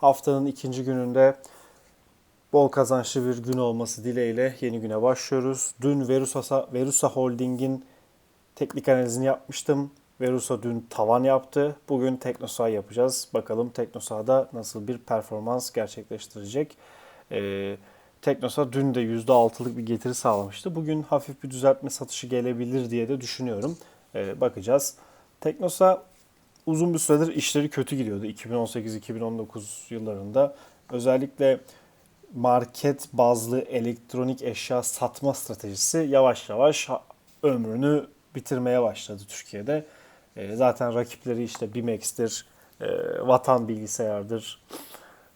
Haftanın ikinci gününde bol kazançlı bir gün olması dileğiyle yeni güne başlıyoruz. Dün Verusa, Verusa Holding'in teknik analizini yapmıştım. Verusa dün tavan yaptı. Bugün Teknosa yapacağız. Bakalım Teknosa'da nasıl bir performans gerçekleştirecek. Ee, Teknosa dün de %6'lık bir getiri sağlamıştı. Bugün hafif bir düzeltme satışı gelebilir diye de düşünüyorum. Ee, bakacağız. Teknosa uzun bir süredir işleri kötü gidiyordu 2018-2019 yıllarında. Özellikle market bazlı elektronik eşya satma stratejisi yavaş yavaş ömrünü bitirmeye başladı Türkiye'de. E, zaten rakipleri işte Bimex'tir, e, Vatan Bilgisayar'dır.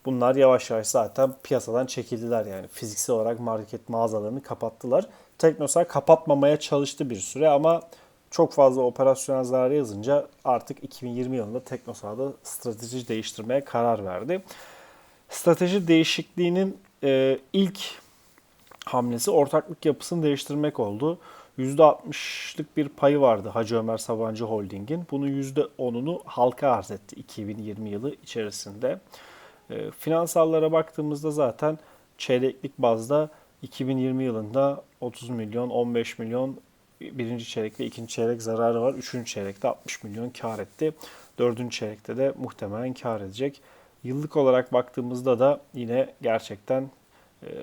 Bunlar yavaş yavaş zaten piyasadan çekildiler yani. Fiziksel olarak market mağazalarını kapattılar. Teknosa kapatmamaya çalıştı bir süre ama çok fazla operasyonel zarar yazınca artık 2020 yılında Teknosa'da strateji değiştirmeye karar verdi. Strateji değişikliğinin e, ilk hamlesi ortaklık yapısını değiştirmek oldu. %60'lık bir payı vardı Hacı Ömer Sabancı Holding'in. Bunun %10'unu halka arz etti 2020 yılı içerisinde. E, finansallara baktığımızda zaten çeyreklik bazda 2020 yılında 30 milyon, 15 milyon birinci çeyrek ve ikinci çeyrek zararı var. Üçüncü çeyrekte 60 milyon kar etti. Dördüncü çeyrekte de muhtemelen kar edecek. Yıllık olarak baktığımızda da yine gerçekten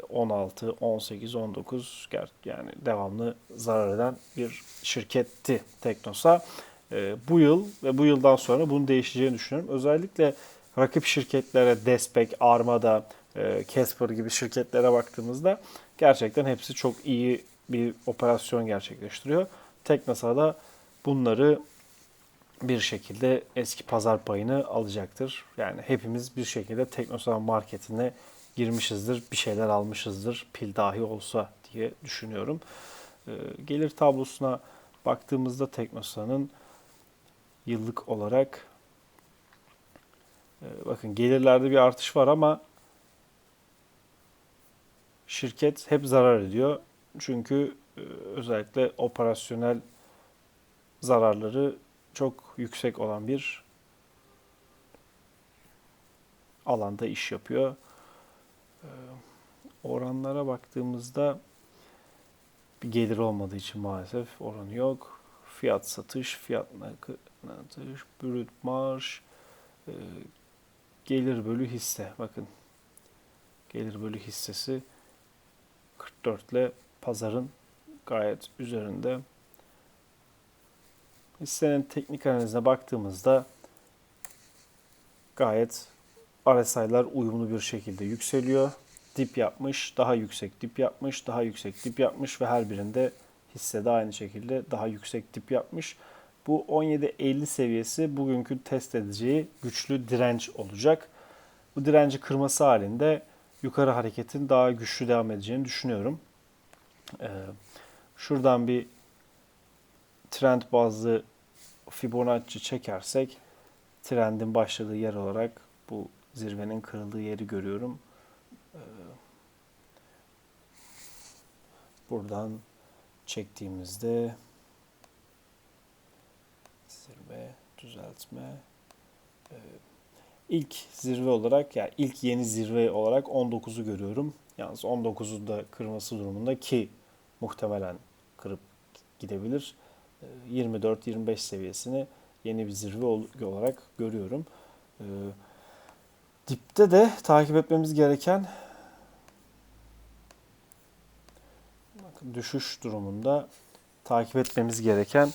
16, 18, 19 yani devamlı zarar eden bir şirketti Teknosa. E, bu yıl ve bu yıldan sonra bunun değişeceğini düşünüyorum. Özellikle rakip şirketlere Despek, Armada, e, Casper gibi şirketlere baktığımızda gerçekten hepsi çok iyi bir operasyon gerçekleştiriyor. Teknosa da bunları bir şekilde eski pazar payını alacaktır. Yani hepimiz bir şekilde Teknosa marketine girmişizdir, bir şeyler almışızdır pil dahi olsa diye düşünüyorum. Ee, gelir tablosuna baktığımızda Teknosa'nın yıllık olarak e, bakın gelirlerde bir artış var ama şirket hep zarar ediyor. Çünkü e, özellikle operasyonel zararları çok yüksek olan bir alanda iş yapıyor. Ee, oranlara baktığımızda bir gelir olmadığı için maalesef oranı yok. Fiyat satış, fiyat nakış, brüt marş, e, gelir bölü hisse. Bakın gelir bölü hissesi 44 ile pazarın gayet üzerinde. Hissenin teknik analizine baktığımızda gayet RSI'lar uyumlu bir şekilde yükseliyor. Dip yapmış, daha yüksek dip yapmış, daha yüksek dip yapmış ve her birinde hisse de aynı şekilde daha yüksek dip yapmış. Bu 17.50 seviyesi bugünkü test edeceği güçlü direnç olacak. Bu direnci kırması halinde yukarı hareketin daha güçlü devam edeceğini düşünüyorum. Ee, şuradan bir trend bazlı Fibonacci çekersek trendin başladığı yer olarak bu zirvenin kırıldığı yeri görüyorum. Ee, buradan çektiğimizde zirve, düzeltme ee, ilk zirve olarak yani ilk yeni zirve olarak 19'u görüyorum. Yalnız 19'u da kırması durumunda ki muhtemelen kırıp gidebilir. 24-25 ee, seviyesini yeni bir zirve olarak görüyorum. Dipte de takip etmemiz gereken düşüş durumunda takip etmemiz gereken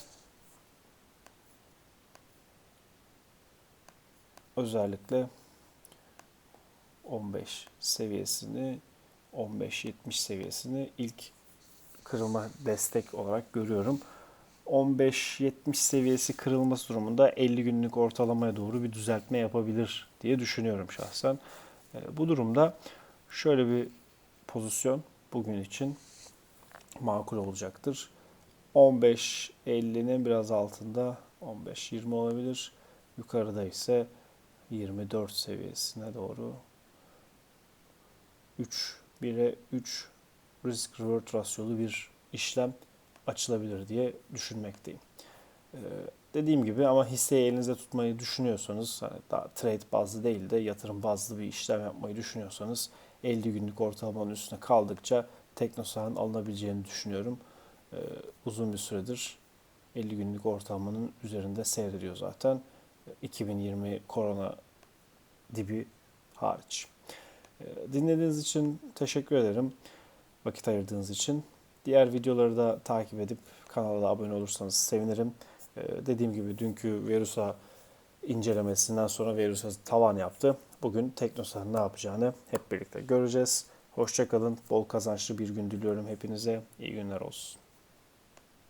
özellikle 15 seviyesini 15-70 seviyesini ilk kırılma destek olarak görüyorum. 15-70 seviyesi kırılması durumunda 50 günlük ortalamaya doğru bir düzeltme yapabilir diye düşünüyorum şahsen. E, bu durumda şöyle bir pozisyon bugün için makul olacaktır. 15-50'nin biraz altında 15-20 olabilir. Yukarıda ise 24 seviyesine doğru 3 1'e 3 risk reward rasyolu bir işlem açılabilir diye düşünmekteyim. Ee, Dediğim gibi ama hisseyi elinizde tutmayı düşünüyorsanız hani daha trade bazlı değil de yatırım bazlı bir işlem yapmayı düşünüyorsanız 50 günlük ortalamanın üstüne kaldıkça Teknosa'nın alınabileceğini düşünüyorum. Ee, uzun bir süredir 50 günlük ortalamanın üzerinde seyrediyor zaten. 2020 korona dibi hariç. Ee, Dinlediğiniz için teşekkür ederim. Vakit ayırdığınız için. Diğer videoları da takip edip kanala abone olursanız sevinirim. Ee, Dediğim gibi dünkü Verusa incelemesinden sonra Verusa tavan yaptı. Bugün Teknosa'nın ne yapacağını hep birlikte göreceğiz. Hoşçakalın. Bol kazançlı bir gün diliyorum hepinize. İyi günler olsun.